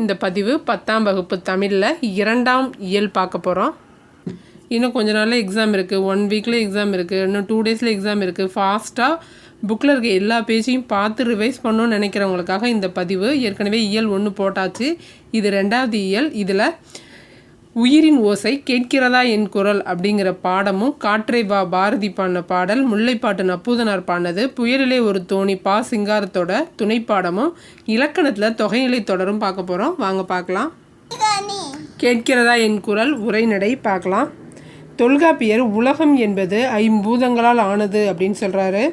இந்த பதிவு பத்தாம் வகுப்பு தமிழில் இரண்டாம் இயல் பார்க்க போகிறோம் இன்னும் கொஞ்ச நாளில் எக்ஸாம் இருக்குது ஒன் வீக்கில் எக்ஸாம் இருக்குது இன்னும் டூ டேஸில் எக்ஸாம் இருக்குது ஃபாஸ்ட்டாக புக்கில் இருக்க எல்லா பேஜையும் பார்த்து ரிவைஸ் பண்ணணும்னு நினைக்கிறவங்களுக்காக இந்த பதிவு ஏற்கனவே இயல் ஒன்று போட்டாச்சு. இது ரெண்டாவது இயல். இதில் உயிரின் ஓசை கேட்கிறதா என் குரல் அப்படிங்கிற பாடமும் காற்றை வா பாரதி பாடின பாடல் முல்லைப்பாட்டு நப்பூதனார் பாடினது புயலிலே ஒரு தோணி பா சிங்காரத்தோட துணைப்பாடமும் இலக்கணத்தில் தொகைநிலை தொடரும் பார்க்க போகிறோம் வாங்க பார்க்கலாம். கேட்கிறதா என் குரல்? உரைநடை பார்க்கலாம். தொல்காப்பியர் உலகம் என்பது ஐம்பூதங்களால் ஆனது அப்படின்னு சொல்கிறாரு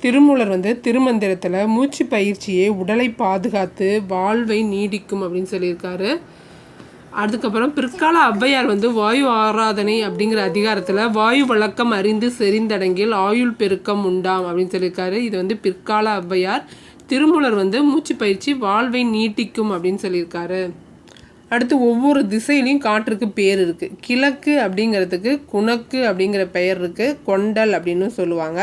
திருமூலர் வந்து திருமந்திரத்தில் மூச்சு பயிற்சியை உடலை பாதுகாத்து வாழ்வை நீடிக்கும் அப்படின்னு சொல்லியிருக்காரு. அதுக்கப்புறம் பிற்கால ஔவையார் வந்து வாயு ஆராதனை அப்படிங்கிற அதிகாரத்தில் வாயு வழக்கம் அறிந்து செறிந்தடங்கில் ஆயுள் பெருக்கம் உண்டாம் அப்படின்னு சொல்லியிருக்காரு. இது வந்து பிற்கால ஔவையார் திருமூலர் வந்து மூச்சு பயிற்சி வாழ்வை நீட்டிக்கும் அப்படின்னு சொல்லியிருக்காரு. அடுத்து ஒவ்வொரு திசையிலையும் காற்றுக்கு பேர் இருக்குது கிழக்கு அப்படிங்கிறதுக்கு குணக்கு அப்படிங்கிற பெயர் இருக்குது கொண்டல் அப்படின்னு சொல்லுவாங்க.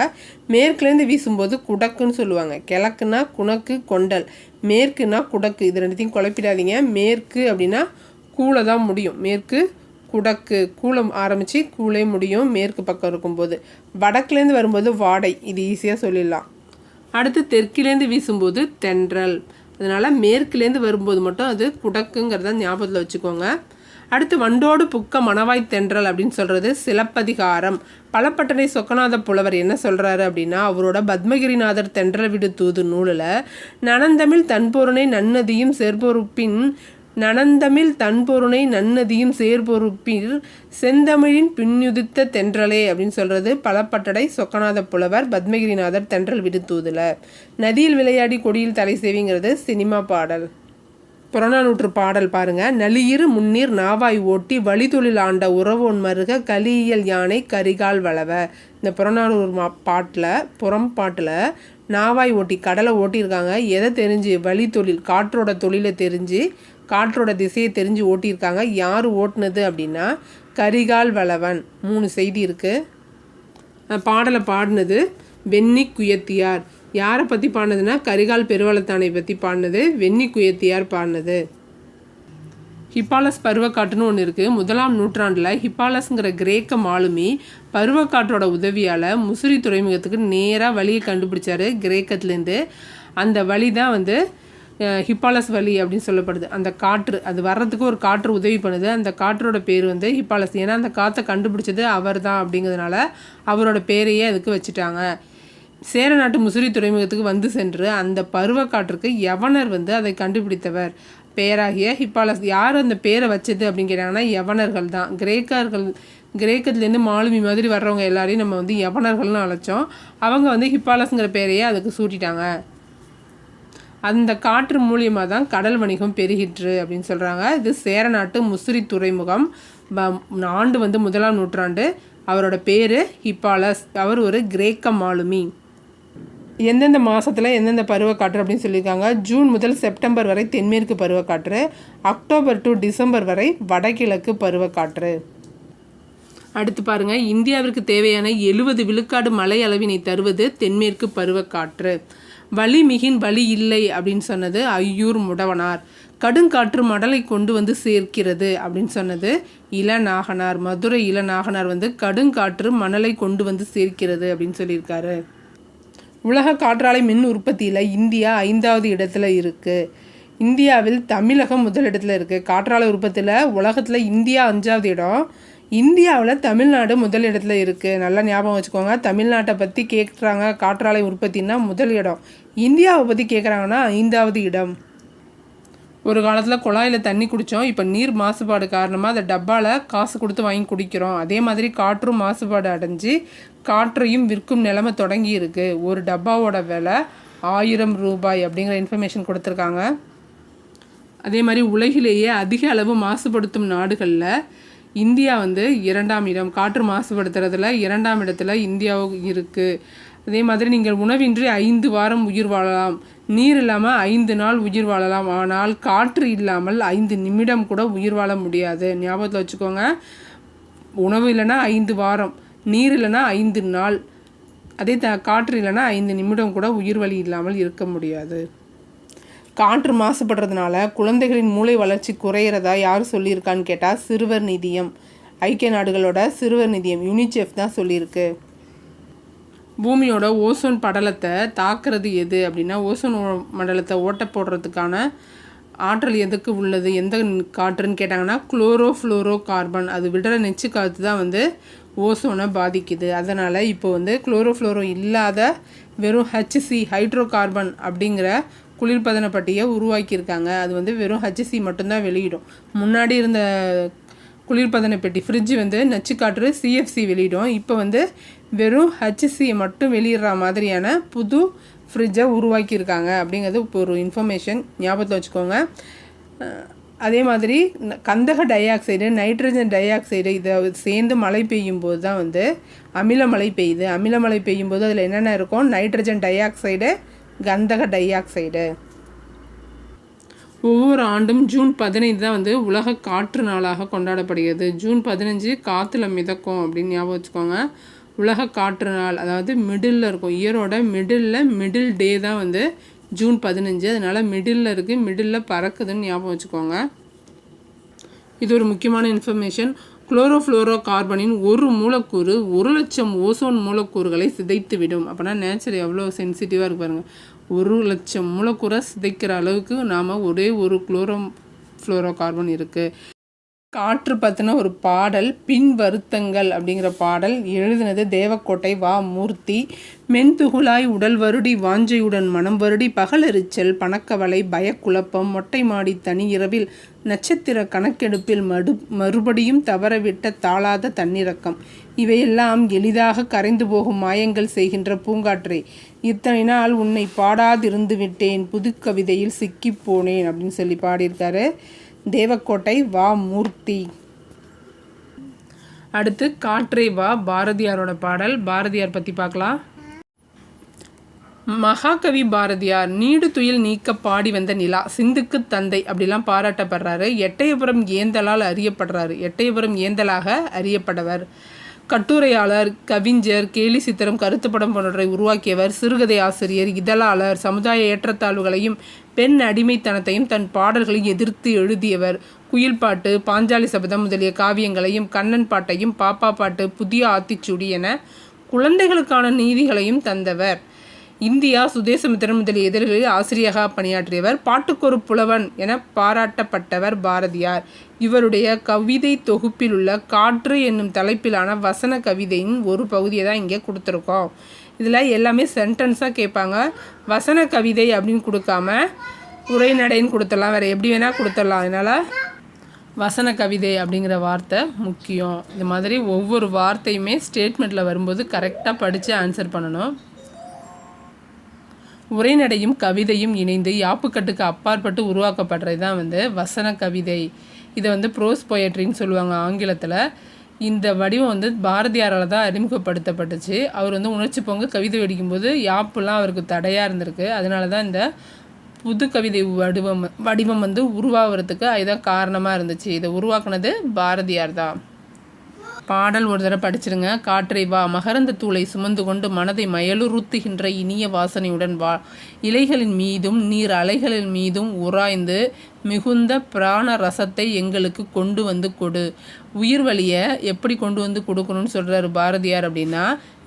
மேற்குலேருந்து வீசும்போது குடக்குன்னு சொல்லுவாங்க. கிழக்குனா குணக்கு கொண்டல். மேற்குனா குடக்கு. இது ரெண்டுத்தையும் குழப்பிடாதீங்க. மேற்கு அப்படின்னா கூழ தான் முடியும். மேற்கு குடக்கு கூழம் ஆரம்பித்து கூழே முடியும். மேற்கு பக்கம் இருக்கும்போது வடக்குலேருந்து வரும்போது வாடை. இது ஈஸியாக சொல்லிடலாம். அடுத்து தெற்கிலேருந்து வீசும்போது தென்றல். அதனால் மேற்குலேருந்து வரும்போது மட்டும் அது குடக்குங்கிறத ஞாபகத்தில் வச்சுக்கோங்க. அடுத்து வண்டோடு புக்க மணவாய் தென்றல் அப்படின்னு சொல்கிறது சிலப்பதிகாரம். பலப்பட்டனை சொக்கநாத புலவர் என்ன சொல்கிறாரு அப்படின்னா அவரோட பத்மகிரிநாதர் தென்றல் விடு தூது நூலில் நனந்தமிழ் தன்பொருணை நன்னதியும் சேர்பொறுப்பின் நனந்தமிழ் தன்பொருணை நன்னதியும் சேர்பொறுப்பில் செந்தமிழின் பின்யுதித்த தென்றலே அப்படின்னு சொல்கிறது பலப்பட்டடை சொக்கநாத புலவர் பத்மகிரிநாதர் தென்றல் விடுத்தூதுல. நதியில் விளையாடி கொடியில் தலை சேவிங்கிறது சினிமா பாடல். புறநானூற்று பாடல் பாருங்க. நலியிரு முன்னீர் நாவாய் ஓட்டி வழிதொழில் ஆண்ட உறவோன் மருக கலியியல் யானை கரிகால் வளவ. இந்த புறநானூறு மா பாட்டில் புறம் பாட்டில் நாவாய் ஓட்டி கடலை ஓட்டியிருக்காங்க. எதை தெரிஞ்சு? வழித்தொழில் காற்றோட தொழிலை தெரிஞ்சு காற்றோட திசையை தெரிஞ்சு ஓட்டியிருக்காங்க. யார் ஓட்டுனது அப்படின்னா கரிகால் வளவன். மூணு செய்தி இருக்குது பாடலை பாடினது வெண்ணி குயத்தியார். யாரை பற்றி பாடினதுன்னா கரிகால் பெருவளத்தானை பற்றி பாடினது வெண்ணி குயத்தியார் பாடினது. ஹிப்பாலஸ் பருவக்காட்டுன்னு ஒன்று இருக்குது முதலாம் நூற்றாண்டில் ஹிப்பாலஸ்ங்கிற கிரேக்க மாலுமி பருவக்காற்றோட உதவியால் முசிறி துறைமுகத்துக்கு நேராக வழியை கண்டுபிடிச்சார் கிரேக்கத்துலேருந்து. அந்த வழி தான் வந்து ஹிப்பாலஸ் வலி அப்படின்னு சொல்லப்படுது. அந்த காற்று அது வர்றதுக்கு ஒரு காற்று உதவி பண்ணுது. அந்த காற்றோட பேர் வந்து ஹிப்பாலஸ். ஏன்னா அந்த காற்றை கண்டுபிடிச்சது அவர் தான் அப்படிங்கிறதுனால அவரோட பேரையே அதுக்கு வச்சுட்டாங்க. சேர நாட்டு முசிறி துறைமுகத்துக்கு வந்து சென்று அந்த பருவ காற்றுக்கு யவனர் வந்து அதை கண்டுபிடித்தவர். பேராகிய ஹிப்பாலஸ். யார் அந்த பேரை வச்சது அப்படின்னு கேட்டாங்கன்னா யவனர்கள் தான். கிரேக்கர்கள் கிரேக்கத்துலேருந்து மாலுமி மாதிரி வர்றவங்க எல்லாரையும் நம்ம வந்து யவனர்கள்னு அழைச்சோம். அவங்க வந்து ஹிப்பாலஸ்ங்கிற பேரையே அதுக்கு சூட்டிட்டாங்க. அந்த காற்று மூலியமாக தான் கடல் வணிகம் பெருகிற்று அப்படின்னு சொல்கிறாங்க இது சேரநாட்டு முசிறி துறைமுகம். ஆண்டு வந்து முதலாம் நூற்றாண்டு. அவரோட பேர் ஹிப்பாலஸ். அவர் ஒரு கிரேக்க மாலுமி. எந்தெந்த மாதத்தில் எந்தெந்த பருவக்காற்று அப்படின்னு சொல்லியிருக்காங்க. ஜூன் முதல் செப்டம்பர் வரை தென்மேற்கு பருவக்காற்று. அக்டோபர் டு டிசம்பர் வரை வடகிழக்கு பருவக்காற்று. அடுத்து பாருங்கள் இந்தியாவிற்கு தேவையான எழுபது விழுக்காடு மழை அளவினை தருவது தென்மேற்கு பருவக்காற்று. வலி மிகின் வலி இல்லை அப்படின்னு சொன்னது ஐயூர் முடவனார். கடுங்காற்று மடலை கொண்டு வந்து சேர்க்கிறது அப்படின்னு சொன்னது இளநாகனார். மதுரை இளநாகனார் வந்து கடுங்காற்று மணலை கொண்டு வந்து சேர்க்கிறது அப்படின்னு சொல்லியிருக்காரு. உலக காற்றாலை மின் உற்பத்தியில் இந்தியா ஐந்தாவது இடத்துல இருக்குது இந்தியாவில் தமிழகம் முதல் இருக்குது காற்றாலை உற்பத்தியில் உலகத்தில் இந்தியா அஞ்சாவது இடம். இந்தியாவில் தமிழ்நாடு முதல் இடத்துல இருக்குது நல்லா ஞாபகம் வச்சுக்கோங்க. தமிழ்நாட்டை பற்றி கேட்குறாங்க காற்றாலை உற்பத்தின்னா முதல் இடம். இந்தியாவை பற்றி கேட்குறாங்கன்னா ஐந்தாவது இடம். ஒரு காலத்தில் குழாயில் தண்ணி குடித்தோம் இப்போ நீர் மாசுபாடு காரணமாக அதை டப்பாவில் காசு கொடுத்து வாங்கி குடிக்கிறோம். அதே மாதிரி காற்றும் மாசுபாடு அடைஞ்சு காற்றையும் விற்கும் நிலைமை தொடங்கி இருக்குது ஒரு டப்பாவோட விலை ஆயிரம் ரூபாய் அப்படிங்கிற இன்ஃபர்மேஷன் கொடுத்துருக்காங்க. அதே மாதிரி உலகிலேயே அதிக அளவு மாசுபடுத்தும் நாடுகளில் இந்தியா வந்து இரண்டாம் இடம். காற்று மாசுபடுத்துறதுல இரண்டாம் இடத்துல இந்தியாவும் இருக்குது அதே மாதிரி நீங்கள் உணவின்றி ஐந்து வாரம் உயிர் வாழலாம். நீர் இல்லாமல் ஐந்து நாள் உயிர் வாழலாம். ஆனால் காற்று இல்லாமல் ஐந்து நிமிடம் கூட உயிர் வாழ முடியாது. ஞாபகத்தில் வச்சுக்கோங்க. உணவு இல்லைன்னா ஐந்து வாரம். நீர் இல்லைன்னா ஐந்து நாள். அதே த காற்று இல்லைன்னா ஐந்து நிமிடம் கூட உயிர் வழி இல்லாமல் இருக்க முடியாது. காற்று மாசுபடுறதுனால குழந்தைகளின் மூளை வளர்ச்சி குறையிறதா யார் சொல்லியிருக்கான்னு கேட்டால் சிறுவர் நிதியம். ஐக்கிய நாடுகளோட சிறுவர் நிதியம் யூனிசெஃப் தான் சொல்லியிருக்கு. பூமியோட ஓசோன் படலத்தை தாக்குறது எது அப்படின்னா ஓசோன் மண்டலத்தை ஓட்ட போடுறதுக்கான ஆற்றல் எதுக்கு உள்ளது எந்த காற்றுன்னு கேட்டாங்கன்னா குளோரோ ஃப்ளோரோ கார்பன் அது விடுற நெச்சு காற்று தான் வந்து ஓசோனை பாதிக்குது. அதனால் இப்போ வந்து குளோரோ ஃப்ளோரோ இல்லாத வெறும் ஹெச்சி ஹைட்ரோ கார்பன் அப்படிங்கிற குளிர்பதன பட்டியை உருவாக்கியிருக்காங்க. அது வந்து வெறும் ஹெச்சி மட்டும்தான் வெளியிடும். முன்னாடி இருந்த குளிர்பதன பெட்டி ஃப்ரிட்ஜ் வந்து நச்சுக்காற்று சிஎஃப்சி வெளியிடும். இப்போ வந்து வெறும் ஹச்சிசியை மட்டும் வெளியிடுற மாதிரியான புது ஃப்ரிட்ஜை உருவாக்கியிருக்காங்க அப்படிங்கிறது இப்போ ஒரு இன்ஃபர்மேஷன் ஞாபகத்தை வச்சுக்கோங்க. அதே மாதிரி கந்தக dioxide nitrogen dioxide இதை சேர்ந்து மழை பெய்யும் போது தான் வந்து அமில மழை பெய்யுது. அமில மழை பெய்யும் போது அதில் என்னென்ன இருக்கும்? நைட்ரஜன் டை ஆக்சைடு கந்தக டை ஆக்சைடு ஒவ்வொரு ஆண்டும் ஜூன் பதினைந்து தான் வந்து உலக காற்று நாளாக கொண்டாடப்படுகிறது. ஜூன் பதினஞ்சு காற்றுல மிதக்கும் அப்படின்னு ஞாபகம் வச்சுக்கோங்க. உலக காற்று நாள் அதாவது மிடில் இருக்கும். இயரோட மிடில் மிடில் டே தான் வந்து ஜூன் பதினஞ்சு. அதனால மிடில் இருக்குது மிடில் பறக்குதுன்னு ஞாபகம் வச்சுக்கோங்க. இது ஒரு முக்கியமான இன்ஃபர்மேஷன் குளோரோஃப்ளோரோ கார்பனின் ஒரு மூலக்கூறு ஒரு லட்சம் ஓசோன் மூலக்கூறுகளை சிதைத்து விடும் நேச்சர் எவ்வளோ சென்சிட்டிவாக இருக்கு பாருங்க. ஒரு லட்சம் மூலக்கூறை சிதைக்கிற அளவுக்கு நாம் ஒரே ஒரு குளோரோ ஃப்ளோரோ கார்பன் இருக்குது காற்று பற்றின ஒரு பாடல் பின் வருத்தங்கள் அப்படிங்கிற பாடல். எழுதினது தேவக்கோட்டை வா மூர்த்தி. மென்துகுலாய் உடல் வருடி வாஞ்சையுடன் மனம் வருடி பகலெரிச்சல் பணக்கவலை பயக்குழப்பம் மொட்டை மாடி தனி இரவில் நட்சத்திர கணக்கெடுப்பில் மடு மறுபடியும் தவறவிட்ட தாளாத தன்னிறக்கம். இவையெல்லாம் எளிதாக கரைந்து போகும் மாயங்கள் செய்கின்ற பூங்காற்றே. இத்தனை நாள் உன்னை பாடாதிருந்து விட்டேன் புதுக்கவிதையில் சிக்கிப் போனேன் அப்படின்னு சொல்லி பாடியிருக்காரு. தேவக்கோட்டை வா மூர்த்தி. அடுத்து காற்றே வா பாரதியாரோட பாடல். பாரதியார் பற்றி பார்க்கலாம் மகாகவி பாரதியார் நீடு துயில் நீக்க பாடி வந்த நிலா சிந்துக்கு தந்தை அப்படிலாம் பாராட்டப்படுறாரு. எட்டயபுரம் ஏந்தலால் அறியப்படுறாரு. எட்டயபுரம் ஏந்தலாக அறியப்படவர் கட்டுரையாளர் கவிஞர் கேலி சித்திரம் கருத்துப்படம் போன்றவற்றை உருவாக்கியவர் சிறுகதை ஆசிரியர் இதழாளர் சமுதாய ஏற்றத்தாழ்வுகளையும் பெண் அடிமைத்தனத்தையும் தன் பாடல்களை எதிர்த்து எழுதியவர். குயில் பாட்டு பாஞ்சாலி சபதம் முதலிய காவியங்களையும் கண்ணன் பாட்டையும் பாப்பா பாட்டு புதிய ஆத்திச்சூடி என குழந்தைகளுக்கான நீதிகளையும் தந்தவர். இந்தியா சுதேசமித்திரன் முதலிய இதழ்களில் ஆசிரியராக பணியாற்றியவர் பாட்டுக்கொரு புலவன் என பாராட்டப்பட்டவர் பாரதியார். இவருடைய கவிதை தொகுப்பில் உள்ள காற்று என்னும் தலைப்பிலான வசன கவிதையின் ஒரு பகுதியை தான் இங்கே கொடுத்துருக்கோம். இதில் எல்லாமே சென்டென்ஸாக கேட்பாங்க. வசன கவிதை அப்படின்னு கொடுக்காம உரைநடைன்னு கொடுத்துடலாம். வேறு எப்படி வேணால் கொடுத்துடலாம். அதனால் வசன கவிதை அப்படிங்கிற வார்த்தை முக்கியம். இந்த மாதிரி ஒவ்வொரு வார்த்தையுமே ஸ்டேட்மெண்ட்டில் வரும்போது கரெக்டாக படித்து ஆன்சர் பண்ணணும். உரைநடையும் கவிதையும் இணைந்து யாப்புக்கட்டுக்கு அப்பாற்பட்டு உருவாக்கப்படுறது தான் வந்து வசன கவிதை. இதை வந்து ப்ரோஸ் பொயட்ரின்னு சொல்லுவாங்க ஆங்கிலத்தில். இந்த வடிவம் வந்து பாரதியாரால் தான் அறிமுகப்படுத்தப்பட்டுச்சு. அவர் வந்து உணர்ச்சி பொங்கு கவிதை வெடிக்கும்போது யாப்புலாம் அவருக்கு தடையாக இருந்திருக்கு. அதனால தான் இந்த புது கவிதை வடிவம் வடிவம் வந்து உருவாகிறதுக்கு அதுதான் காரணமாக இருந்துச்சு. இதை உருவாக்குனது பாரதியார் தான். பாடல் ஒரு தடவை படிச்சிருங்க. காற்றை வா மகரந்த தூளை சுமந்து கொண்டு மனதை மயலுறுத்துகின்ற இனிய வாசனையுடன் வா. இலைகளின் மீதும் நீர் அலைகளின் மீதும் உராய்ந்து மிகுந்த பிராண ரசத்தை எங்களுக்கு கொண்டு வந்து கொடு. உயிர் வழியை எப்படி கொண்டு வந்து கொடுக்கணும்னு சொல்கிறாரு பாரதியார் அப்படின்னா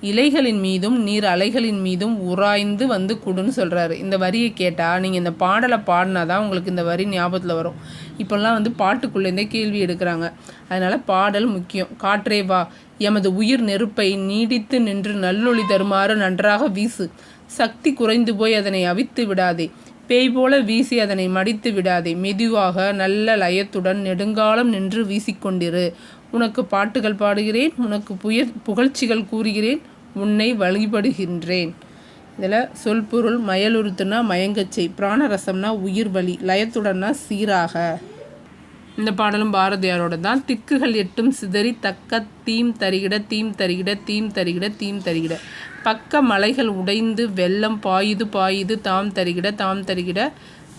இலைகளின் மீதும் நீர் அலைகளின் மீதும் உராய்ந்து வந்து கொடுன்னு சொல்கிறாரு இந்த வரியை கேட்டால் நீங்கள் இந்த பாடலை பாடினா தான் உங்களுக்கு இந்த வரி ஞாபகத்தில் வரும். இப்போல்லாம் வந்து பாட்டுக்குள்ளேருந்தே கேள்வி எடுக்கிறாங்க. அதனால் பாடல் முக்கியம். காற்றே வா எமது உயிர் நெருப்பை நீடித்து நின்று நல்லொளி தருமாறு நன்றாக வீசு. சக்தி குறைந்து போய் அதனை அவித்து விடாதே. பேய் போல வீசி அதனை மடித்து விடாதே. மெதுவாக நல்ல லயத்துடன் நெடுங்காலம் நின்று வீசிக்கொண்டிரு. உனக்கு பாட்டுகள் பாடுகிறேன் உனக்கு புயல் புகழ்ச்சிகள் கூறுகிறேன் உன்னை வழிபடுகின்றேன். இதில் சொல்பொருள் மயலுறுத்துனா மயங்கச்சை பிராணரசம்னா உயிர் வலி லயத்துடன்னா சீராக. இந்த பாடலும் பாரதியாரோட தான். திக்குகள் எட்டும் சிதறி தக்க தீம் தருகிட தீம் தருகிட தீம் தருகிட தீம் தருகிட. பக்க மலைகள் உடைந்து வெள்ளம் பாயுது பாயுது தாம் தருகிட தாம் தருகிட.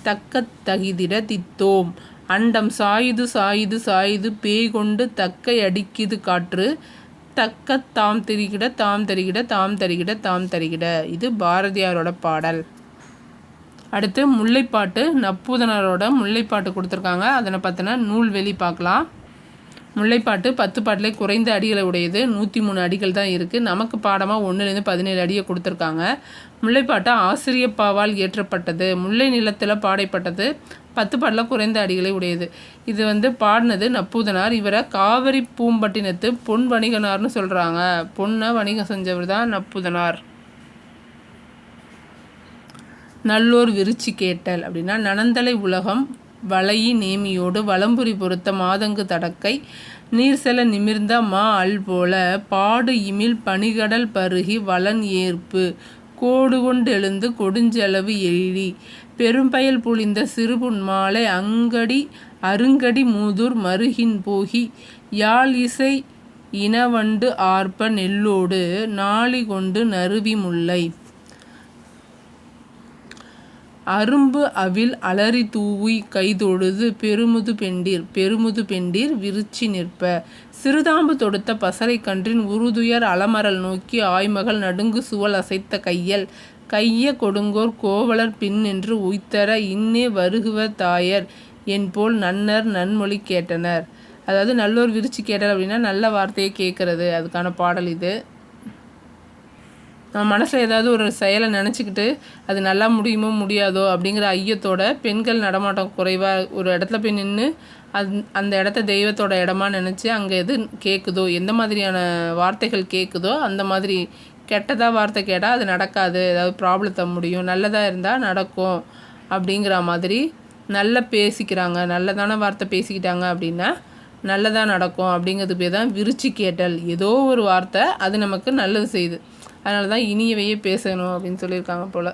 தக்க தகிதிட தித்தோம். அண்டம் சாயுது சாயுது சாயுது பேய் கொண்டு தக்கை அடிக்குது காற்று. தக்க தாம் திரிகிட தாம் தருகிட தாம் தருகிட தாம் தருகிட இது பாரதியாரோட பாடல். அடுத்து முல்லைப்பாட்டு நப்பூதனரோட முல்லைப்பாட்டு கொடுத்துருக்காங்க. அதனை பார்த்தினா நூல்வெளி பார்க்கலாம். முல்லைப்பாட்டு பத்து பாட்டிலே குறைந்த அடிகளை உடையது. நூற்றி மூணு அடிகள் தான் இருக்குது நமக்கு பாடமாக ஒன்றுலேருந்து பதினேழு அடியை கொடுத்துருக்காங்க. முல்லைப்பாட்டு ஆசிரியப்பாவால் இயற்றப்பட்டது. முல்லை நிலத்தில் பாடைப்பட்டது. பத்து பாடல குறைந்த அடிகளை உடையது. இது வந்து பாடினது நப்பூதனார். இவரை காவிரி பூம்பட்டினத்து பொன் வணிகனார்னு சொல்கிறாங்க பொண்ணை வணிகம் செஞ்சவர் தான் நப்பூதனார். நல்லோர் விருச்சி கேட்டல் அப்படின்னா நனந்தலை உலகம் வளையி நேமியோடு வலம்புரி பொருத்த மாதங்கு தடக்கை நீர் செல நிமிர்ந்த மா அல் போல பாடு இமில் பனிகடல் பருகி வளன் ஏற்பு கோடு கொண்டெழுந்து கொடுஞ்செலவு எழி பெரும்பயல் புளிந்த சிறுபுன் மாலை அங்கடி அருங்கடி மூதூர் மருகின் போகி யாழ் இசை இனவண்டு ஆர்ப்ப நெல்லோடு நாளி கொண்டு நறுவி முல்லை. அரும்பு அவில் அலறி தூவி கைதொழுது பெருமுது பெண்டீர் பெருமுது பெண்டீர் விருச்சி நிற்ப. சிறுதாம்பு தொடுத்த பசறை கன்றின் உருதுயர் அலமரல் நோக்கி ஆய்மகள் நடுங்கு சுவல் அசைத்த கையல். கைய கொடுங்கோர் கோவலர் பின் என்று உய்த்தர இன்னே வருகுவ தாயர் என் போல் நன்னர் நன்மொழி கேட்டனர். அதாவது நல்லோர் விரிச்சு கேட்டார் அப்படின்னா நல்ல வார்த்தையை கேட்கறது அதுக்கான பாடல் இது. நம்ம மனசில் ஏதாவது ஒரு செயலை நினச்சிக்கிட்டு அது நல்லா முடியுமோ முடியாதோ அப்படிங்கிற ஐயத்தோட பெண்கள் நடமாட்டம் குறைவாக ஒரு இடத்துல போய் நின்று அந் அந்த இடத்த தெய்வத்தோட இடமா நினச்சி அங்கே எது கேட்குதோ எந்த மாதிரியான வார்த்தைகள் கேட்குதோ அந்த மாதிரி கெட்டதாக வார்த்தை கேட்டால் அது நடக்காது. ஏதாவது ப்ராப்ளத்தை முடியும். நல்லதாக இருந்தால் நடக்கும். அப்படிங்கிற மாதிரி நல்ல பேசிக்கிறாங்க. நல்லதான வார்த்தை பேசிக்கிட்டாங்க அப்படின்னா நல்லதாக நடக்கும் அப்படிங்கிறது பேர் தான் விரிச்சு கேட்டல். ஏதோ ஒரு வார்த்தை அது நமக்கு நல்லது செய்யுது. அதனால தான் இனியவையே பேசணும் அப்படின்னு சொல்லியிருக்காங்க போல்.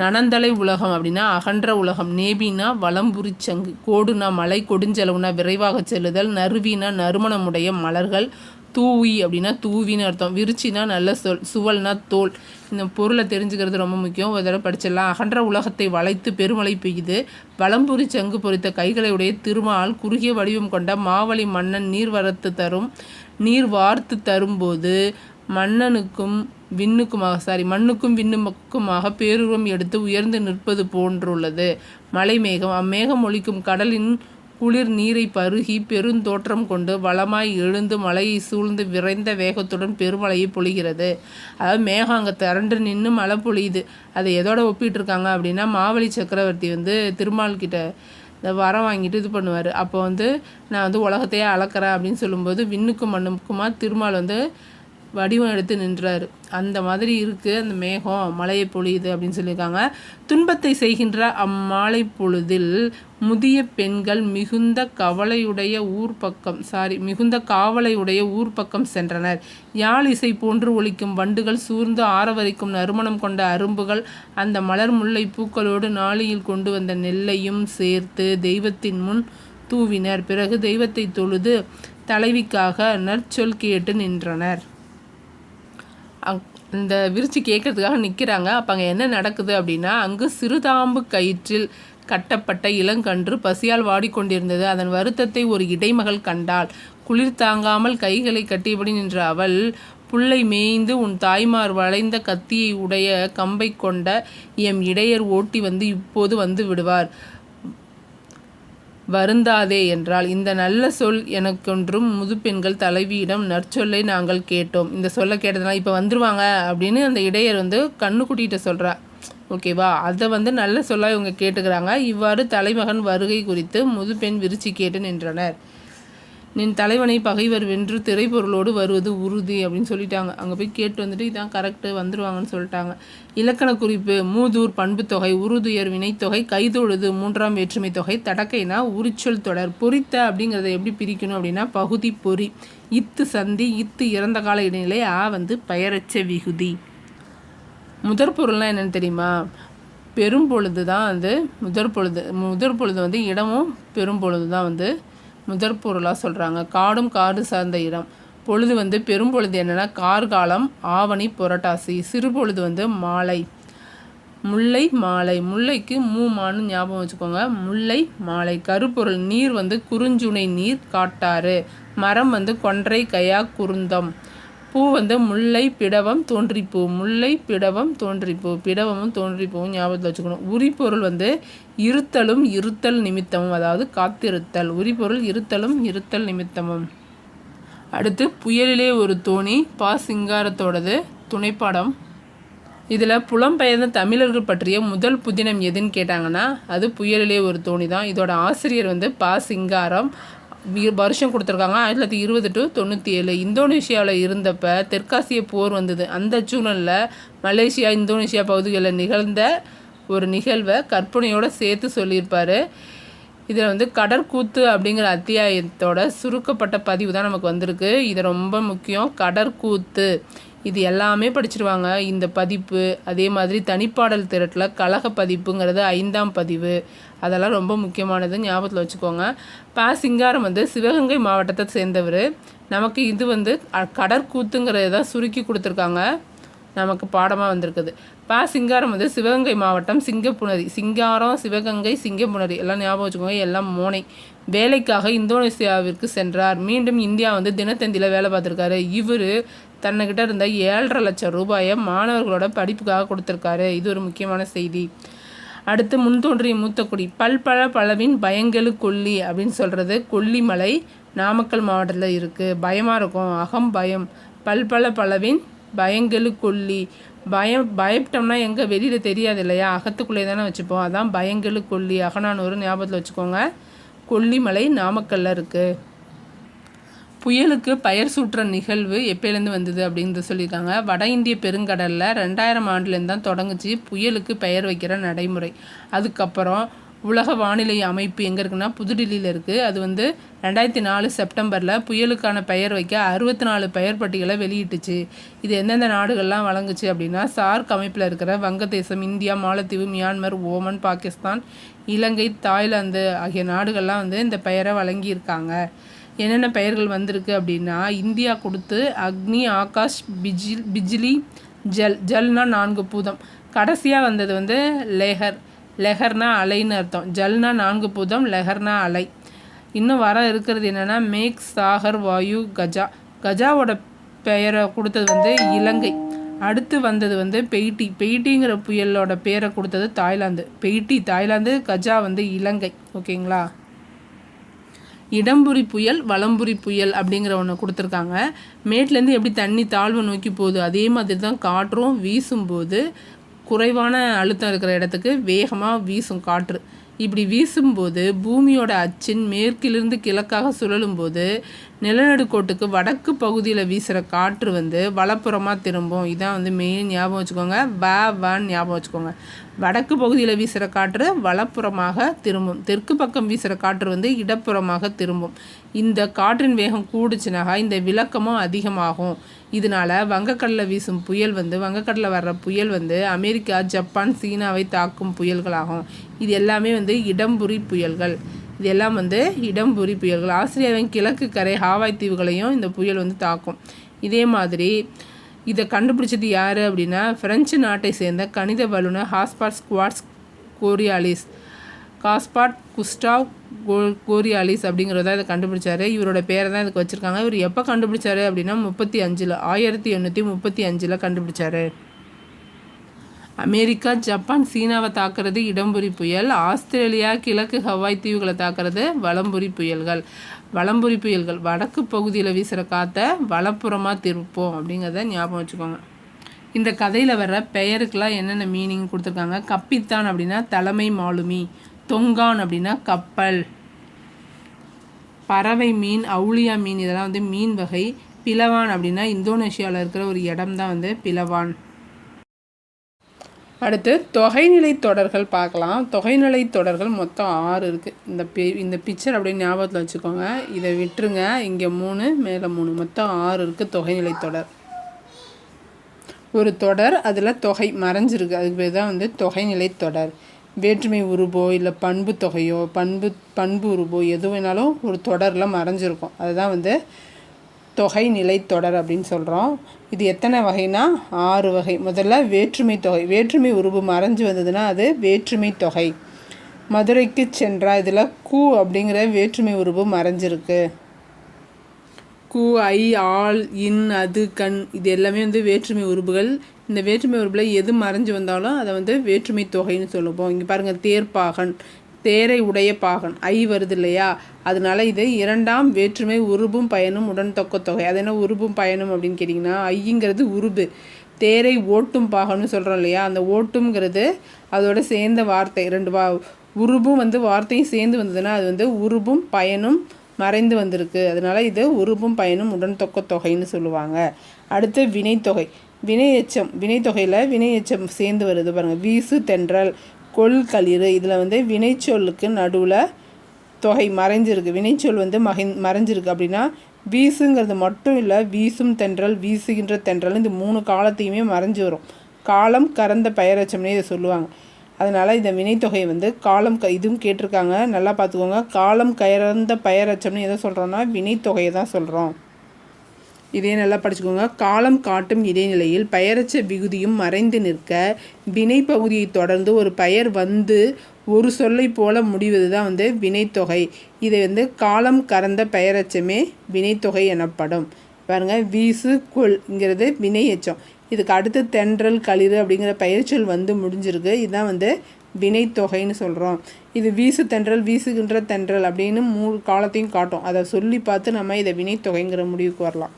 நனந்தலை உலகம் அப்படின்னா அகன்ற உலகம். நேபினா வளம்புரிச்சங்கு கோடுனா மலை கொடுஞ்செலவுனா விரைவாக செல்லுதல். நறுவினா நறுமணமுடைய மலர்கள். தூவி அப்படின்னா தூவின்னு அர்த்தம். விரிச்சினா நல்ல சொல் சுவல்னா தோல். இந்த பொருளை தெரிஞ்சுக்கிறது ரொம்ப முக்கியம். ஒரு தடவை படிச்சிடலாம். அகன்ற உலகத்தை வளைத்து பெருமழை பெய்யுது. வளம்புரி சங்கு பொறித்த கைகளை உடைய திருமால் குறுகிய வடிவம் கொண்ட மாவழி மன்னன் நீர் வரத்து தரும் நீர் வார்த்து தரும்போது மன்னனுக்கும் விண்ணுக்குமாக சாரி மண்ணுக்கும் விண்ணுக்குமாக பேருருவம் எடுத்து உயர்ந்து நிற்பது போன்றுள்ளது. மலை மேகம் அம்மேகம் ஒழிக்கும் கடலின் குளிர் நீரை பருகி பெருந்தோற்றம் கொண்டு வளமாய் எழுந்து மலையை சூழ்ந்து விரைந்த வேகத்துடன் பெருமழையை பொழிகிறது. அதாவது மேகம் அங்கே திரண்டு நின்று மழை பொழியுது. அதை எதோட ஒப்பிட்டுருக்காங்க அப்படின்னா மாவழி சக்கரவர்த்தி வந்து திருமால் கிட்ட இந்த வரம் வாங்கிட்டு இது பண்ணுவார். அப்போ வந்து நான் வந்து உலகத்தையே அளக்கிறேன் அப்படின்னு சொல்லும்போது விண்ணுக்கும் மண்ணுக்குமா திருமால் வந்து வடிவம் எடுத்து நின்றார். அந்த மாதிரி இருக்குது அந்த மேகம் மழையை பொழியுது அப்படின்னு சொல்லியிருக்காங்க. துன்பத்தை செய்கின்ற அம்மாலை பொழுதில் முதிய பெண்கள் மிகுந்த கவலையுடைய ஊர் பக்கம் சாரி மிகுந்த காவலையுடைய ஊர் பக்கம் சென்றனர். யாழ் இசை போன்று ஒழிக்கும் வண்டுகள் சூர்ந்து ஆரவரிக்கும் நறுமணம் கொண்ட அரும்புகள் அந்த மலர் முல்லை பூக்களோடு நாளியில் கொண்டு வந்த நெல்லையும் சேர்த்து தெய்வத்தின் முன் தூவினர். பிறகு தெய்வத்தை தொழுது தலைவிக்காக நற்சொல் கேட்டு நின்றனர். இந்த விரிச்சு கேட்கறதுக்காக நிற்கிறாங்க அப்போ அங்கே என்ன நடக்குது அப்படின்னா அங்கு சிறுதாம்பு கயிற்றில் கட்டப்பட்ட இளங்கன்று பசியால் வாடிக்கொண்டிருந்தது. அதன் வருத்தத்தை ஒரு இடைமகள் கண்டாள். குளிர் தாங்காமல் கைகளை கட்டியபடி நின்ற அவள் புல்லை மேய்ந்து உன் தாய்மார் வளைந்த கத்தியை உடைய கம்பை கொண்ட எம் இடையர் ஓட்டி வந்து இப்போது வந்து விடுவார். வருந்தாதே என்றால் இந்த நல்ல சொல் எனக்கொன்றும் முதுப்பெண்கள் தலைவியிடம் நற்சொல்லை நாங்கள் கேட்டோம். இந்த சொல்ல கேட்டதுனால இப்போ வந்துருவாங்க அப்படின்னு அந்த இடையர் வந்து கண்ணுக்குட்டிகிட்ட சொல்கிறா ஓகேவா அதை வந்து நல்ல சொல்லாக இவங்க கேட்டுக்கிறாங்க. இவ்வாறு தலைமகன் வருகை குறித்து முதுப்பெண் விரிச்சு கேட்டு நின்றனர். நின் தலைவனை பகைவர் வென்று திரைப்பொருளோடு வருவது உறுதி அப்படின்னு சொல்லிட்டாங்க. அங்கே போய் கேட்டு வந்துட்டு இதான் கரெக்டு வந்துடுவாங்கன்னு சொல்லிட்டாங்க. இலக்கண குறிப்பு மூதூர் பண்பு தொகை உருதுயர் வினைத்தொகை கைதொழுது மூன்றாம் வேற்றுமை தொகை தடக்கைனா உரிச்சொல் தொடர் பொறித்த அப்படிங்கிறத எப்படி பிரிக்கணும் அப்படின்னா பகுதி பொறி இத்து சந்தி இத்து இறந்த கால இடைநிலை ஆ வந்து பெயரச்ச விகுதி. முதற் பொருள்னால் என்னென்னு தெரியுமா? பெரும்பொழுது தான் வந்து முதற் பொழுது முதற் பொழுது வந்து இடமும் பெரும்பொழுது தான் வந்து முதற் பொருளாக சொல்கிறாங்க காடும் காடு சார்ந்த இடம். பொழுது வந்து பெரும்பொழுது என்னென்னா கார்காலம் ஆவணி புரட்டாசி. சிறு பொழுது வந்து மாலை. முல்லை மாலை. முல்லைக்கு மூமானு ஞாபகம் வச்சுக்கோங்க. முல்லை மாலை. கருப்பொருள் நீர் வந்து குறுஞ்சுனை நீர் காட்டாறு. மரம் வந்து கொன்றை கையா குருந்தம். பூ வந்து முல்லை பிடவம் தோன்றிப்பூ முல்லை பிடவம் தோன்றிப்பூ பிடவமும் தோன்றிப்பூவும் ஞாபகத்தில் வச்சுக்கணும். உரிப்பொருள் வந்து இருத்தலும் இருத்தல் நிமித்தமும் அதாவது காத்திருத்தல். உரிப்பொருள் இருத்தலும் இருத்தல் நிமித்தமும். அடுத்து புயலிலே ஒரு தோணி பா சிங்காரத்தோடது துணைப்பாடம். இதில் புலம்பெயர்ந்த தமிழர்கள் பற்றிய முதல் புதினம் எதுன்னு கேட்டாங்கன்னா அது புயலிலே ஒரு தோணி தான் இதோட ஆசிரியர் வந்து பா சிங்காரம். வருஷம் கொடுத்துருக்காங்க. ஆயிரத்தி தொள்ளாயிரத்தி இருபது டு தொண்ணூற்றி ஏழு. இந்தோனேஷியாவில் இருந்தப்போ தெற்காசிய போர் வந்தது. அந்த சூழலில் மலேசியா இந்தோனேஷியா பகுதிகளில் நிகழ்ந்த ஒரு நிகழ்வை கற்பனையோடு சேர்த்து சொல்லியிருப்பார். இதில் வந்து கடற்கூத்து அப்படிங்கிற அத்தியாயத்தோட சுருக்கப்பட்ட பதிவு தான் நமக்கு வந்திருக்கு. இது ரொம்ப முக்கியம். கடற்கூத்து. இது எல்லாமே படிச்சிருவாங்க. இந்த பதிப்பு அதே மாதிரி தனிப்பாடல் திரட்டில் கழக பதிப்புங்கிறது ஐந்தாம் பதிவு. அதெல்லாம் ரொம்ப முக்கியமானது ஞாபகத்தில் வச்சுக்கோங்க. ப சிங்காரம் வந்து சிவகங்கை மாவட்டத்தை சேர்ந்தவர். நமக்கு இது வந்து கடற்கூத்துங்கிறத தான் சுருக்கி கொடுத்துருக்காங்க. நமக்கு பாடமாக வந்திருக்குது. ப சிங்காரம் வந்து சிவகங்கை மாவட்டம் சிங்கப்புணரி சிங்காரம் சிவகங்கை சிங்கப்புணரி எல்லாம் ஞாபகம் வச்சுக்கோங்க. எல்லாம் மோனை. வேலைக்காக இந்தோனேசியாவிற்கு சென்றார். மீண்டும் இந்தியா வந்து தினத்தந்தியில் வேலை பார்த்துருக்காரு. இவர் தன்னைக்கிட்ட இருந்த ஏழரை லட்சம் ரூபாயை மாணவர்களோட படிப்புக்காக கொடுத்துருக்காரு. இது ஒரு முக்கியமான செய்தி. அடுத்து முன்தோன்றிய மூத்தக்குடி பல்பழ பழவின் பயங்கெழு கொல்லி அப்படின்னு சொல்கிறது கொல்லிமலை நாமக்கல் மாவட்டத்தில் இருக்குது பயமாக இருக்கும். அகம் பயம். பல்பழ பழவின் பயங்கெழு கொல்லி. பயம் பயப்பட்டோம்னா எங்கே வெளியில் தெரியாது இல்லையா? அகத்துக்குள்ளே தானே வச்சுப்போம். அதான் பயங்கெழு கொல்லி. அகனானூர் ஞாபகத்தில் வச்சுக்கோங்க. கொல்லிமலை நாமக்கல்லில் இருக்குது புயலுக்கு பெயர் சூற்ற நிகழ்வு எப்போலேருந்து வந்தது அப்படின்னு சொல்லியிருக்காங்க. வட இந்திய பெருங்கடலில் ரெண்டாயிரம் ஆண்டுலேருந்து தான் தொடங்குச்சு. புயலுக்கு பெயர் வைக்கிற நடைமுறை. அதுக்கப்புறம் உலக வானிலை அமைப்பு எங்கே இருக்குன்னா புதுடில்லியில் இருக்குது அது வந்து ரெண்டாயிரத்தி நாலு செப்டம்பரில் புயலுக்கான பெயர் வைக்க அறுபத்தி நாலு பெயர் பட்டியலை வெளியிட்டுச்சு. இது எந்தெந்த நாடுகள்லாம் வழங்குச்சு அப்படின்னா சார்க் அமைப்பில் இருக்கிற Vangadesam India Malatheevu Myanmar Oman Pakistan Ilangai Thailand ஆகிய நாடுகள்லாம் வந்து இந்த பெயரை வழங்கியிருக்காங்க. என்னென்ன பெயர்கள் வந்திருக்கு அப்படின்னா இந்தியா கொடுத்து அக்னி ஆகாஷ் பிஜில் பிஜிலி ஜல் ஜல்னா நான்கு பூதம். கடைசியாக வந்தது வந்து லெஹர். லெஹர்னா அலைன்னு அர்த்தம். ஜல்னா நான்கு பூதம் லெஹர்னா அலை. இன்னும் வர இருக்கிறது என்னென்னா மேக் சாகர் வாயு கஜா. கஜாவோட பெயரை கொடுத்தது வந்து இலங்கை. அடுத்து வந்தது வந்து பெய்டி பெய்டிங்கிற புயலோட பேரை கொடுத்தது தாய்லாந்து. பெய்டி தாய்லாந்து கஜா வந்து இலங்கை. ஓகேங்களா? இடம்புரி புயல் வளம்புரி புயல் அப்படிங்கிற ஒன்று கொடுத்துருக்காங்க. மேட்லேருந்து எப்படி தண்ணி தாழ்வு நோக்கி போகுது? அதே மாதிரி தான் காற்றும் வீசும்போது குறைவான அழுத்தம் இருக்கிற இடத்துக்கு வேகமாக வீசும் காற்று. இப்படி வீசும்போது பூமியோட அச்சின் மேற்கிலிருந்து கிழக்காக சுழலும்போது நிலநடுக்கோட்டுக்கு வடக்கு பகுதியில் வீசுகிற காற்று வந்து வலப்புறமாக திரும்பும். இதான் வந்து மெயின் ஞாபகம் வச்சுக்கோங்க. வ வன் ஞாபகம் வச்சுக்கோங்க. வடக்கு பகுதியில் வீசுகிற காற்று வலப்புறமாக திரும்பும். தெற்கு பக்கம் வீசுகிற காற்று வந்து இடப்புறமாக திரும்பும். இந்த காற்றின் வேகம் கூடுச்சுனாக இந்த விளக்கமும் அதிகமாகும். இதனால் வங்கக்கடலில் வீசும் புயல் வந்து வங்கக்கடலில் வர்ற புயல் வந்து அமெரிக்கா ஜப்பான் சீனாவை தாக்கும் புயல்களாகும். இது எல்லாமே வந்து இடம்புரி புயல்கள். இதெல்லாம் வந்து இடம்புரி புயல்கள். ஆஸ்திரேலியாவின் கிழக்கு கரை ஹாவாய் தீவுகளையும் இந்த புயல் வந்து தாக்கும். இதே மாதிரி இதை கண்டுபிடிச்சது யார் அப்படின்னா ஃப்ரெஞ்சு நாட்டை சேர்ந்த கணித வல்லுநர் ஹாஸ்பாட் ஸ்குவாட்ஸ் கோரியாலிஸ். காஸ்பாட் குஸ்டாவ் கோ கோரியாலிஸ் அப்படிங்கிறத இதை கண்டுபிடிச்சாரு. இவரோட பேரை தான் இதுக்கு வச்சுருக்காங்க. இவர் எப்போ கண்டுபிடிச்சாரு அப்படின்னா முப்பத்தி அஞ்சில் ஆயிரத்தி எண்ணூற்றி முப்பத்தி அஞ்சில் கண்டுபிடிச்சாரு. அமெரிக்கா ஜப்பான் சீனாவை தாக்குறது இடம்புரி புயல். ஆஸ்திரேலியா கிழக்கு ஹவாய் தீவுகளை தாக்குறது வளம்புரி புயல்கள். வளம்புரி புயல்கள் வடக்கு பகுதியில் வீசுகிற காற்றை வலப்புறமாக திருப்போம் அப்படிங்கிறத ஞாபகம் வச்சுக்கோங்க. இந்த கதையில் வர்ற பெயருக்கெல்லாம் என்னென்ன மீனிங் கொடுத்துருக்காங்க? கப்பித்தான் அப்படின்னா தலைமை மாலுமி. தொங்கான் அப்படின்னா கப்பல். பறவை மீன் அவுளியா மீன் இதெல்லாம் வந்து மீன் வகை. பிளவான் அப்படின்னா இந்தோனேஷியாவில் இருக்கிற ஒரு இடம் தான் வந்து பிளவான். அடுத்து தொகைநிலை தொடர்கள் பார்க்கலாம். தொகைநிலை தொடர்கள் மொத்தம் ஆறு இருக்குது இந்த பி இந்த பிக்சர் அப்படியே ஞாபகத்தில் வச்சுக்கோங்க. இதை விட்டுருங்க. இங்கே மூணு மேலே மூணு. மொத்தம் ஆறு இருக்குது தொகைநிலை தொடர். ஒரு தொடர் அதில் தொகை மறைஞ்சிருக்கு. அதுக்கு பேர் தான் வந்து தொகைநிலை தொடர். வேற்றுமை உருபோ இல்லை பண்பு தொகையோ பண்பு பண்பு உருபோ எது வேணாலும் ஒரு தொடரில் மறைஞ்சிருக்கும். அதுதான் வந்து தொகை நிலை தொடர் அப்படின்னு சொல்கிறோம் இது எத்தனை வகைனா ஆறு வகை. முதல்ல வேற்றுமை தொகை. வேற்றுமை உருவு மறைஞ்சு வந்ததுன்னா அது வேற்றுமை தொகை. மதுரைக்கு சென்றா இதில் கூ அப்படிங்கிற வேற்றுமை உருவு மறைஞ்சிருக்கு. கு ஐ ஆள் இன் அது கண் இது எல்லாமே வந்து வேற்றுமை உருபுகள் இந்த வேற்றுமை உறுப்பில் எது மறைஞ்சு வந்தாலும் அதை வந்து வேற்றுமை தொகைன்னு சொல்லுவோம். இங்கே பாருங்கள் தேர்ப்பாகன் தேரை உடைய பாகன் ஐ வருது இல்லையா? அதனால இது இரண்டாம் வேற்றுமை உருபும் பயனும் உடன் தொக்க தொகை. அது என்ன உருபும் பயனும் அப்படின்னு கேட்டிங்கன்னா ஐங்கிறது உருபு தேரை ஓட்டும் பாகன்னு சொல்கிறோம் இல்லையா? அந்த ஓட்டுங்கிறது அதோட சேர்ந்த வார்த்தை ரெண்டு வா உருபும் வந்து வார்த்தையும் சேர்ந்து வந்ததுன்னா அது வந்து உருபும் பயனும் மறைந்து வந்திருக்கு. அதனால் இது உருபும் பயனும் உடன் தொக்க தொகைன்னு சொல்லுவாங்க. அடுத்து வினைத்தொகை. வினை எச்சம் வினைத்தொகையில் வினை எச்சம் சேர்ந்து வருது பாருங்கள் வீசு தென்றல் கொள்களிறு இதில் வந்து வினைச்சொல்லுக்கு நடுவில் தொகை மறைஞ்சிருக்கு. வினைச்சொல் வந்து மகை மறைஞ்சிருக்கு அப்படின்னா வீசுங்கிறது மட்டும் இல்லை வீசும் தென்றல் வீசுகின்ற தென்றல் இந்த மூணு காலத்தையுமே மறைஞ்சு வரும். காலம் கறந்த பெயரச்சம்னே இதை சொல்லுவாங்க. அதனால் இந்த வினைத்தொகை வந்து காலம் க இதுவும் கேட்டிருக்காங்க. நல்லா பார்த்துக்கோங்க. காலம் கறந்த பெயரச்சம்னு எதை சொல்கிறோன்னா வினைத்தொகையை தான் சொல்கிறோம் இதே நல்லா படிச்சுக்கோங்க. காலம் காட்டும் இடைநிலையில் பெயரச்ச விகுதியும் மறைந்து நிற்க வினை பகுதியை தொடர்ந்து ஒரு பெயர் வந்து ஒரு சொல்லை போல முடிவது தான் வந்து வினைத்தொகை. இதை வந்து காலம் கறந்த பெயரச்சமே வினைத்தொகை எனப்படும். பாருங்க வீசு கொள்ங்கிறது வினை எச்சம். இதுக்கு அடுத்து தென்றல் களிறு அப்படிங்கிற பெயர்ச்சொல் வந்து முடிஞ்சிருக்கு. இதுதான் வந்து வினைத்தொகைன்னு சொல்கிறோம் இது வீசு தென்றல் வீசுகின்ற தென்றல் அப்படின்னு மூணு காலத்தையும் காட்டும். அதை சொல்லி பார்த்து நம்ம இதை வினைத்தொகைங்கிற முடிவுக்கு வரலாம்.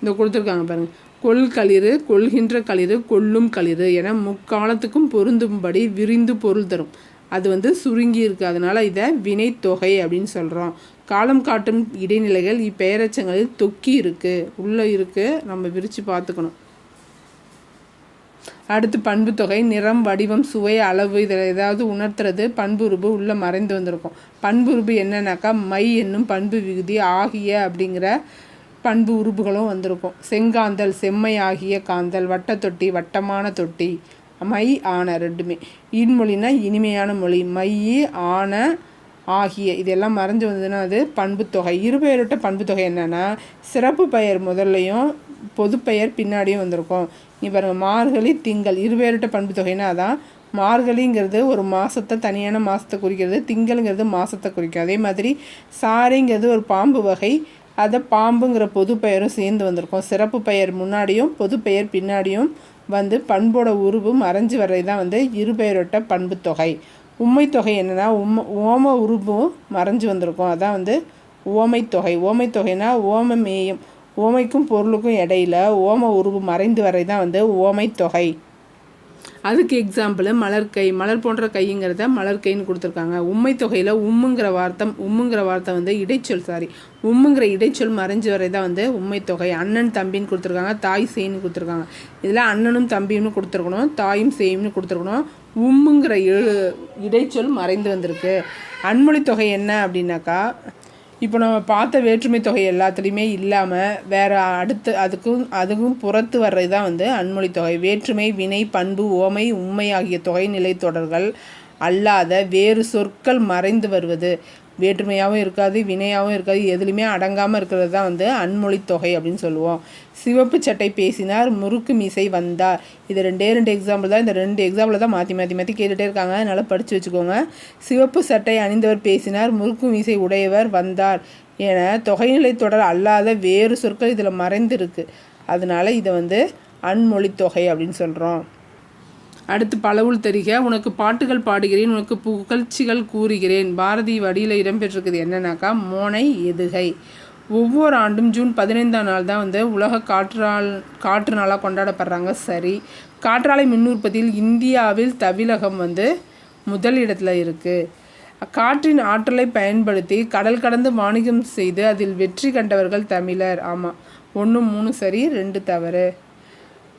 இந்த கொடுத்துருக்காங்க பாருங்கள் கொள் களிறு கொள்கின்ற களிறு கொள்ளும் களிறு என முக்காலத்துக்கும் பொருந்தும்படி விரிந்து பொருள் தரும். அது வந்து சுருங்கி இருக்கு. அதனால இதை வினைத்தொகை அப்படின்னு சொல்கிறோம் காலம் காட்டும் இடைநிலைகள் இப்பெயரச்சங்களில் தொக்கி இருக்கு. உள்ளே இருக்கு. நம்ம விரித்து பார்த்துக்கணும். அடுத்து பண்பு தொகை நிறம் வடிவம் சுவை அளவு இதில் ஏதாவது உணர்த்துறது பண்புருபு உள்ளே மறைந்து வந்திருக்கும். பண்புருபு என்னன்னாக்கா மை என்னும் பண்பு விகுதி ஆகிய அப்படிங்கிற பண்பு உறுப்புகளும் வந்திருக்கும். செங்காந்தல் செம்மை ஆகிய காந்தல் வட்டத்தொட்டி வட்டமான தொட்டி மை ஆன ரெண்டுமே. இன்மொழினா இனிமையான மொழி. மை ஆன ஆகிய இதெல்லாம் மறைஞ்சு வந்ததுன்னா அது பண்புத்தொகை இருபெயரிட்ட பண்புத்தொகை என்னென்னா சிறப்பு பெயர் முதல்லையும் பொதுப்பெயர் பின்னாடியும் வந்திருக்கும். நீ பாருங்கள் மார்கழி திங்கள். இருபெயரிட்ட பண்புத்தொகைன்னா அதான் மார்கழிங்கிறது ஒரு மாதத்தை தனியான மாதத்தை குறிக்கிறது திங்கள்ங்கிறது மாதத்தை குறிக்கும். அதே மாதிரி சாரைங்கிறது ஒரு பாம்பு வகை அதை பாம்புங்கிற பொது பெயரும் சேர்ந்து வந்திருக்கும். சிறப்பு பெயர் முன்னாடியும் பொது பெயர் பின்னாடியும் வந்து பண்போட உருவு மறைஞ்சு வர்றது தான் வந்து இருபெயரொட்ட பண்பு தொகை. உண்மை தொகை என்னென்னா உம்ம ஓம உருவும் மறைஞ்சு வந்திருக்கும். அதான் வந்து ஓமை தொகை. ஓமை தொகைனா ஓம மேயம் ஓமைக்கும் பொருளுக்கும் இடையில ஓம உருவு மறைந்து வரை தான் வந்து ஓமை தொகை. அதுக்கு எக்ஸாம்பிள் மலர்கை மலர் போன்ற கைங்கிறத மலர்கைன்னு கொடுத்துருக்காங்க. உண்மை தொகையில் உம்முங்கிற வார்த்தை உம்முங்கிற வார்த்தை வந்து இடைச்சொல் சாரி உம்முங்கிற இடைச்சொல் மறைஞ்சு வரை தான் வந்து உண்மை தொகை அண்ணன் தம்பின்னு கொடுத்துருக்காங்க தாய் சேன்னு கொடுத்துருக்காங்க. இதில் அண்ணனும் தம்பியும்னு கொடுத்துருக்கணும் தாயும் சேயும்னு கொடுத்துருக்கணும். உம்முங்கிற இடைச்சொல் மறைந்து வந்திருக்கு. அன்மொழி தொகை என்ன அப்படின்னாக்கா இப்போ நம்ம பார்த்த வேற்றுமை தொகை எல்லாத்துலேயுமே இல்லாமல் வேறு அடுத்து அதுக்கும் அதுக்கும் புறத்து வர்றது தான் வந்து அன்மொழி தொகை. வேற்றுமை வினை பண்பு ஓமை உண்மை ஆகிய தொகை நிலை தொடர்கள் அல்லாத வேறு சொற்கள் மறைந்து வருவது. வேற்றுமையாகவும் இருக்காது வினையாகவும் இருக்காது எதுலையுமே அடங்காமல் இருக்கிறது தான் வந்து அன்மொழி தொகை அப்படின்னு சொல்லுவோம். சிவப்பு சட்டை பேசினார் முறுக்கு மீசை வந்தார். இது ரெண்டே ரெண்டு எக்ஸாம்பிள் தான். இந்த ரெண்டு எக்ஸாம்பிள் தான் மாற்றி மாற்றி மாற்றி கேட்டுகிட்டே இருக்காங்க. அதனால் படித்து வச்சுக்கோங்க. சிவப்பு சட்டை அணிந்தவர் பேசினார் முறுக்கு மீசை உடையவர் வந்தார் என தொகைநிலை தொடர் அல்லாத வேறு சொற்கள் இதில் மறைந்திருக்கு. அதனால் இதை வந்து அன்மொழி தொகை அப்படின்னு சொல்கிறோம் அடுத்து பலவுள் தெரிக உனக்கு பாட்டுகள் பாடுகிறேன் உனக்கு புகழ்ச்சிகள் கூறுகிறேன். பாரதி வடியில் இடம்பெற்றிருக்குது என்னன்னாக்கா மோனை எதுகை. ஒவ்வொரு ஆண்டும் ஜூன் பதினைந்தாம் நாள் தான் வந்து உலக காற்றால் காற்று நாளாக கொண்டாடப்படுறாங்க. சரி காற்றாலை மின் உற்பத்தியில் இந்தியாவில் தமிழகம் வந்து முதல் இடத்துல இருக்குது காற்றின் ஆற்றலை பயன்படுத்தி கடல் கடந்து வாணிகம் செய்து அதில் வெற்றி கண்டவர்கள் தமிழர். ஆமாம் ஒன்று மூணு சரி ரெண்டு தவறு.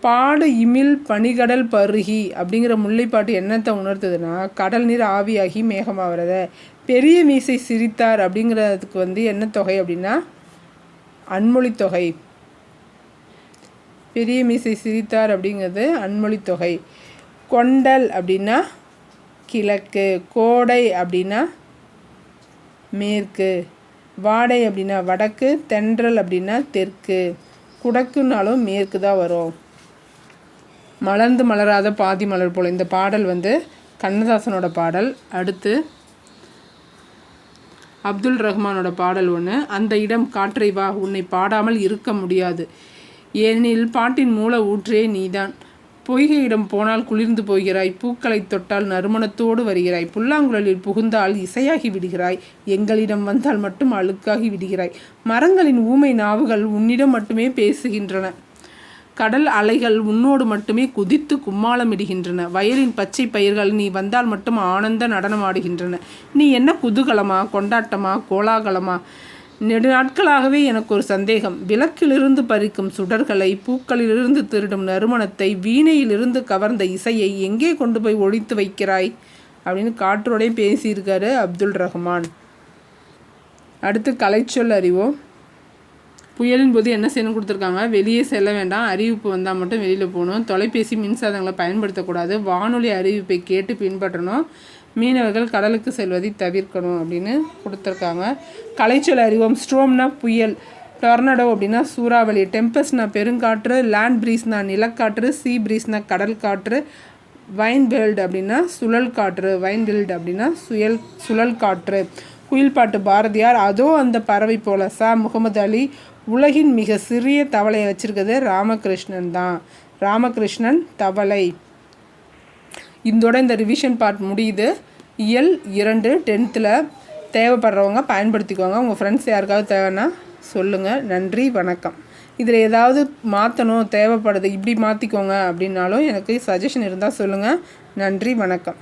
பாடு இமில் பனிகடல் பருகி அப்படிங்கிற முல்லைப்பாட்டு என்னத்தை உணர்த்துதுன்னா கடல் நீர் ஆவியாகி மேகமாகிறத பெரிய மீசை சிரித்தார் அப்படிங்கிறதுக்கு வந்து என்ன தொகை அப்படின்னா அன்மொழி தொகை. பெரிய மீசை சிரித்தார் அப்படிங்கிறது அன்மொழி தொகை. கொண்டல் அப்படின்னா கிழக்கு. கோடை அப்படின்னா மேற்கு. வாடை அப்படின்னா வடக்கு. தென்றல் அப்படின்னா தெற்கு. குடக்குனாலும் மேற்கு தான் வரும். மலர்ந்து மலராத பாதி மலர் போல். இந்த பாடல் வந்து கண்ணதாசனோட பாடல். அடுத்து அப்துல் ரஹ்மானோட பாடல் ஒன்று அந்த இடம் காற்றை வா உன்னை பாடாமல் இருக்க முடியாது. ஏனெனில் பாட்டின் மூல ஊற்றே நீதான். பொய்கையிடம் போனால் குளிர்ந்து போகிறாய் பூக்களை தொட்டால் நறுமணத்தோடு வருகிறாய் புல்லாங்குழலில் புகுந்தால் இசையாகி விடுகிறாய் எங்களிடம் வந்தால் மட்டும் அழுக்காகி விடுகிறாய். மரங்களின் ஊமை நாவுகள் உன்னிடம் மட்டுமே பேசுகின்றன. கடல் அலைகள் உன்னோடு மட்டுமே குதித்து கும்மாளமிடுகின்றன. வயலின் பச்சை பயிர்கள் நீ வந்தால் மட்டும் ஆனந்த நடனமாடுகின்றன. நீ என்ன குதூகலமா கொண்டாட்டமா கோலாகலமா? நெடு நாட்களாகவே எனக்கு ஒரு சந்தேகம். விளக்கிலிருந்து பறிக்கும் சுடர்களை பூக்களிலிருந்து திருடும் நறுமணத்தை வீணையிலிருந்து கவர்ந்த இசையை எங்கே கொண்டு போய் ஒழித்து வைக்கிறாய்? அப்படின்னு காற்றோடே பேசியிருக்காரு அப்துல் ரஹ்மான். அடுத்து கலைச்சொல் அறிவோம். புயலின் போது என்ன செய்யணும் கொடுத்துருக்காங்க? வெளியே செல்ல வேண்டாம். அறிவிப்பு வந்தால் மட்டும் வெளியில் போகணும். தொலைபேசி மின்சாதங்களை பயன்படுத்தக்கூடாது. வானொலி அறிவிப்பை கேட்டு பின்பற்றணும். மீனவர்கள் கடலுக்கு செல்வதை தவிர்க்கணும் அப்படின்னு கொடுத்துருக்காங்க. கலைச்சொல் அறிவோம். ஸ்ட்ரோம்னா புயல். டொர்னடோ அப்படின்னா சூறாவளி. டெம்பஸ்னா பெருங்காற்று. லேண்ட் ப்ரீஸ்னா நிலக்காற்று. சீ ப்ரீஸ்னா கடல் காற்று. வைன் வேல்டு அப்படின்னா சுழல் காற்று. வைன் வேல்டு அப்படின்னா சுயல் சுழல் காற்று. குயில் பாட்டு பாரதியார் அதோ அந்த பறவை போல. ச. முகமது அலி உலகின் மிக சிறிய தவளையை வச்சுருக்கிறது ராமகிருஷ்ணன் தான். ராமகிருஷ்ணன் தவளை. இதோட இந்த ரிவிஷன் பார்ட் முடியுது. இயல் இரண்டு டென்த்தில் தேவைப்படுறவங்க பயன்படுத்திக்கோங்க. உங்கள் ஃப்ரெண்ட்ஸ் யாருக்காவது தேவைன்னா சொல்லுங்கள் நன்றி வணக்கம். இதில் ஏதாவது மாற்றணும் தேவைப்படுது இப்படி மாற்றிக்கோங்க அப்படின்னாலும் எனக்கு சஜஷன் இருந்தால் சொல்லுங்கள் நன்றி வணக்கம்.